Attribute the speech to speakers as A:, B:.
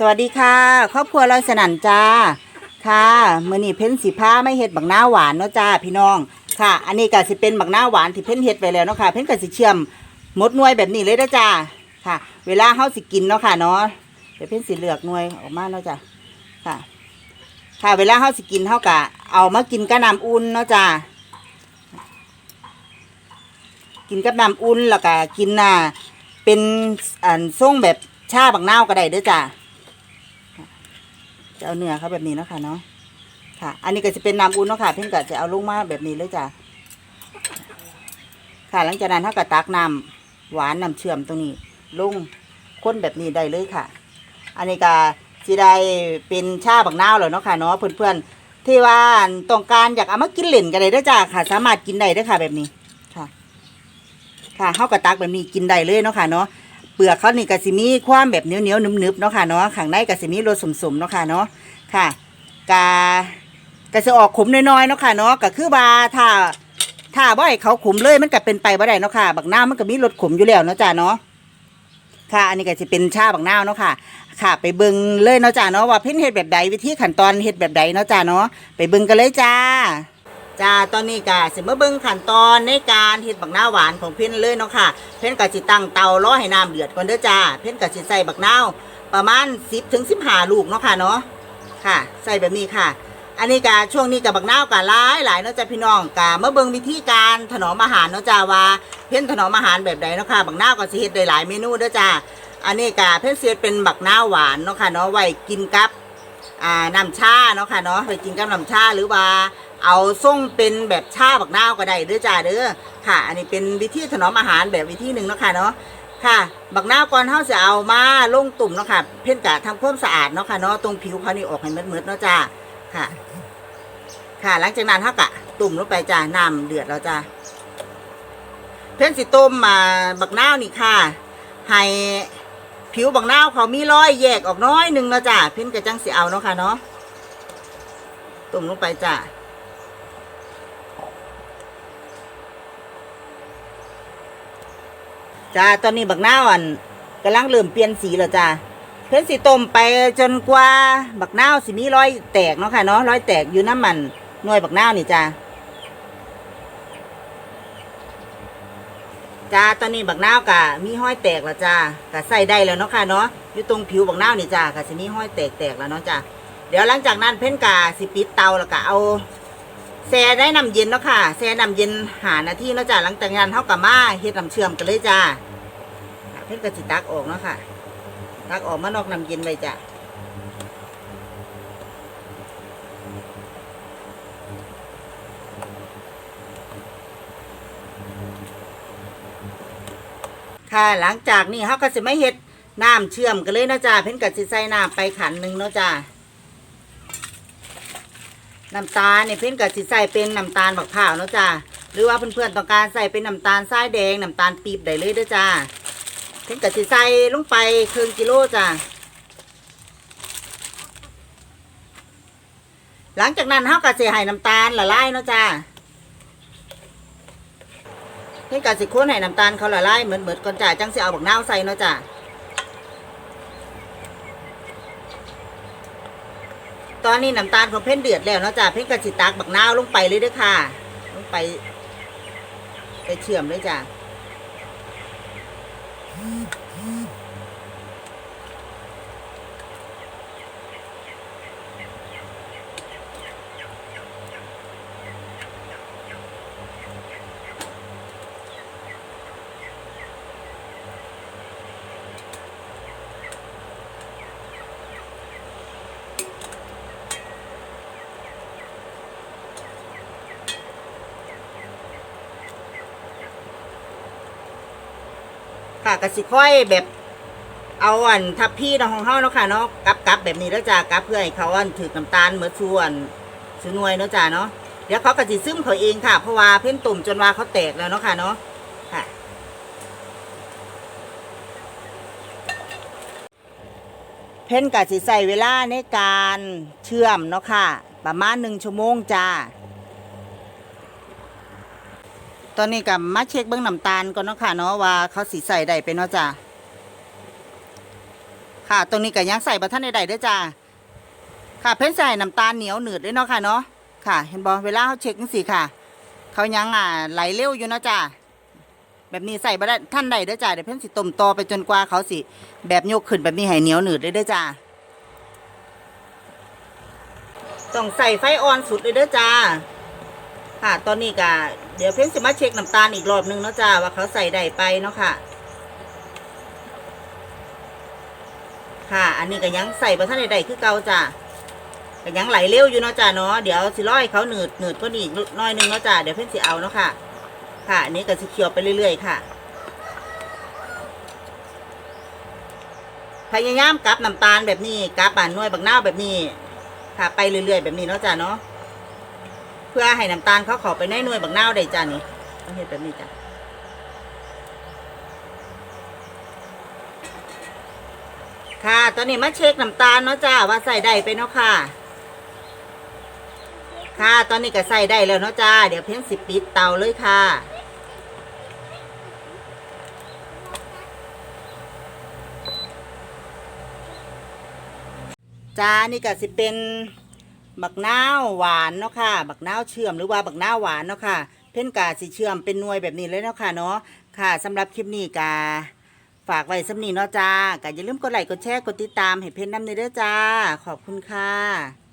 A: สวัสดีค่ะ ครอบครัวเราสนันจ้า ค่ะมือนี้เพ้นสีผ้าไม่เฮ็ดบักหน้าหวานเนาะจ้าพี่น้อง ค่ะ อันนี้ก็สิเป็นบักหน้าหวานที่เพ้นเฮ็ดไปแล้วเนาะค่ะ เพ้นก็สิเชื่อมมดน่วยแบบนี้เลยเด้อจ้า ค่ะ เวลาเฮาสิกินเนาะค่ะเนาะ เดี๋ยวเพ้นสิเหลือกน่วยออกมาเนาะจ้าค่ะ ค่ะ เวลาเฮาสิกินเฮากะเอามากินกับน้ำอุ่นเนาะจ้า กินกับน้ำอุ่นแล้วก็กินน่ะเป็นอันส่งแบบชาบักนาก็ได้เด้อจ้า จะเอาเนื้อเขาแบบนี้เนาะค่ะเนาะค่ะ อันนี้ก็จะเป็นน้ำอุ่นเนาะค่ะ เพิ่งก็จะเอาลงมาแบบนี้เลยจ้าค่ะ หลังจากนั้นเขาก็ตักน้ำหวานน้ำเชื่อมตรงนี้ ลงข้นแบบนี้ได้เลยค่ะ อันนี้ก็สิได้เป็นชาบักนาวแล้วเนาะค่ะเนาะเพื่อนๆที่ว่าต้องการอยากเอามากินเล่นก็ได้เด้จ้าค่ะ สามารถกินได้ด้อค่ะแบบนี้ค่ะ ค่ะข้าวกระตักแบบนี้กินได้เลยเนาะค่ะเนาะ เปลือกเขานี่ก็สิมีความแบบเหนียวเหนียวๆหนึบเนาะค่ะเนาะข้างในก็สิมีรสสมๆเนาะค่ะเนาะค่ะกาก็จะออกขมน้อยๆเนาะค่ะเนาะก็คือว่าถ้าถ้าบ่ให้เขาขมเลยมันก็เป็นไปบ่ได้เนาะค่ะบักน้ามันก็มีรสขมอยู่แล้วเนาะจ้าเนาะค่ะ อันนี้ก็จะเป็นชาบักน้าเนาะค่ะ ค่ะ ไปเบิ่งเลยเนาะจ้าเนาะว่าเพิ่นเฮ็ดแบบใดวิธีขั้นตอนเฮ็ดแบบใดเนาะจ้าเนาะไปเบิ่งกันเลยจ้า จ้าตอนนี้ก็สิมาเบิ่งขั้นตอนในการเฮ็ดบักหน้าหวานของเพิ่นเลยเนาะค่ะ เพิ่นก็สิตั้งเตารอให้น้ำเดือดก่อนเด้อจ้า เพิ่นก็สิใส่บักหน้าประมาณ 10ถึง15 ลูกเนาะค่ะเนาะ ค่ะ ใส่แบบนี้ค่ะ อันนี้ก็ช่วงนี้กับบักหน้าก็หลายหลายเนาะจ้าพี่น้องก็มาเบิ่งวิธีการถนอมอาหารเนาะจ้าว่า เพิ่นถนอมอาหารแบบใดเนาะค่ะ บักหน้าก็สิเฮ็ดได้หลายเมนูเด้อจ้า อันนี้ก็เพิ่นเฮ็ดเป็นบักหน้าหวานเนาะค่ะเนาะไว้กินกับอ่าน้ำชาเนาะค่ะเนาะไปกินกับน้ำชาหรือว่า เอาส่งเป็นแบบชาบักนาวก็ได้เด้อจ้าเด้อค่ะ อันนี้เป็นวิธีถนอมอาหารแบบวิธีหนึ่งเนาะค่ะเนาะค่ะ บักนาวก่อนเฮาจะเอามาลงตุ่มเนาะค่ะ เพ่นกะทำความสะอาดเนาะค่ะเนาะตรงผิวเขานี่ออกให้มืดๆเนาะจ้าค่ะ ค่ะ หลังจากนั้นเฮากะตุ่มลงไปจ้าน้ำเดือดแล้วจ้าเพ่นสิต้มมาบักนาวนี่ค่ะ ให้ผิวบักนาวเขามีรอยแยกออกน้อยหนึ่งเนาะจ้าเพ่นกะจังสิเอาเนาะค่ะเนาะตุ่มลงไปจ้ะ จ้าตอนนี้บักนาวอันกำลังเริ่มเปลี่ยนสีแล้วจ้าเพิ่นสิต้มไปจนกว่าบักนาวสิมีรอยแตกเนาะค่ะเนาะรอยแตกอยู่น้ำมันหน่วยบักนาวนี่จ้าจ้าตอนนี้บักนาวกะมีห้อยแตกแล้วจ้ากะใส่ได้แล้วเนาะค่ะเนาะอยู่ตรงผิวบักนาวนี่จ้ากะสิมีห้อยแตกแตกแล้วเนาะจ้าเดี๋ยวหลังจากนั้นเพ่นกาสิปิดเตาแล้วก็เอา แช่ได้น้ำเย็นเนาะค่ะแช่น้ำเย็นหานาทีเนาะจ้ะหลังจากนั้นเท่ากับมาเฮ็ดน้ำเชื่อมกันเลยจ้าเพ่นก็สิตักออกเนาะค่ะ ตักออกมานอกน้ำเย็นไว้จ้ะค่ะหลังจากนี้เขาก็สิไม่เฮ็ดน้ำเชื่อมกันเลยเนาะจ้าเพ่นก็สิใส่น้ำไปขันหนึ่งเนาะจ้า น้ำตาลเนี่ยเพื่อนกับสิใส่เป็นน้ำตาลบักผ่าเนาะจ้าหรือว่าเพื่อนๆต้องการใส่เป็นน้ำตาลทรายแดงน้ำตาลปี๊บได้เลยเด้อจ้าเพื่อนกับสิใส่ลงไปครึ่งกิโลจ้าหลังจากนั้นเฮาก็สิให้น้ำตาลละลายเนาะจ้าเพื่อนกับสิค้นให้น้ำตาลเขาละลายเหมือนเหมือนก่อนจ้าจังสิเอาบักนาวใส่เนาะจ้า ตอนนี้น้ำตาลของเพ่นเดือดแล้วเนาะจ้ะเพ่นกระสิตักบักนาวลงไปเลยด้วยค่ะ ลงไป ไปเชื่อมเลยจ้ะ ค่ะกระสิค่อยแบบเอาอันทับพี่เนาะของเฮาเนาะค่ะเนาะกับกับแบบนี้แล้วจ้ะกับเพื่อให้เขาอันถือน้ำตาลเหมือนส่วนส่วนหน่วยเนาะจ้ะเนาะเดี๋ยวเขากระสิซึมเขาเองค่ะเพราะว่าเพ่นตุ่มจนว่าเขาแตกแล้วเนาะค่ะเนาะค่ะ เพ่นกะสิใส่เวลาในการเชื่อมเนาะค่ะ ประมาณหนึ่งชั่วโมงจ้า ตอนนี้กับมาเช็คเบื้องน้ำตาลก่อนเนาะค่ะเนาะว่าเขาสีใส่ได้ไปเนาะจ้าค่ะตรงนี้ก็ยังใส่บะท่านใดๆด้จ้าค่ะเพิ่นใส่น้ำตาลเหนียวหนืดด้วยเนาะค่ะเนาะค่ะ เห็นบอเวลาเขาเช็คจังซี่ค่ะ เขายังอ่าไหลเร็วอยู่เนาะจ้าแบบนี้ใส่บ่ได้ท่านใดเด้จ้าเดี๋ยวเพิ่นสิต้มต่อไปจนกว่าเขาสิแบบยกขึ้นแบบนี้ให้เหนียวหนืดเลยเด้จ้าต้องใส่ไฟอ่อนสุดเลยเด้อจ้า ค่ะ ตอนนี้ก็ เดี๋ยวเพิ่นสิมาเช็คน้ำตาลอีกรอบนึงเนาะจ้าว่าเขาใส่ได้ไปเนาะค่ะ ค่ะ อันนี้ก็ยังใส่บะท่านใดๆคือเก่าจ้าก็ยังไหลเร็วอยู่เนาะจ้าเนาะเดี๋ยวสิร้อยเขาหนืดหนืดก็อีกน้อยนึงเนาะจ้าเดี๋ยวเพิ่นสิเอาเนาะค่ะ ค่ะอันนี้ก็สิเคี่ยวไปเรื่อยๆค่ะพยายามกับน้ำตาลแบบนี้กับอ่านนวยบักน้าวแบบนี้ ค่ะ ไปเรื่อยๆแบบนี้เนาะจ้าเนาะ พื่อให้น้ำตาลเขาเข้าไปในหน่วยบักนาวได้จ้านี่ต้องเฮ็ดแบบนี้จ้ะค่ะ ตอนนี้มาเช็คน้ำตาลเนาะจ้าว่าใส่ได้ไปเนาะค่ะ ค่ะ ตอนนี้ก็ใส่ได้แล้วเนาะจ้า เดี๋ยวเพียงสิบปิดเตาเลยค่ะ จ้า นี่ก็สิเป็น บักนาวหวานเนาะค่ะ บักนาวเชื่อมหรือว่าบักนาวหวานเนาะค่ะ เพ่นกาสีเชื่อมเป็นหน่วยแบบนี้เลยเนาะค่ะเนาะค่ะสำหรับคลิปนี้กาฝากไว้สำนีเนาะจ้ากาอย่าลืมกดไลค์กดแชร์กดติดตามให้เพนน้ำในเด้อจ้า ขอบคุณค่ะ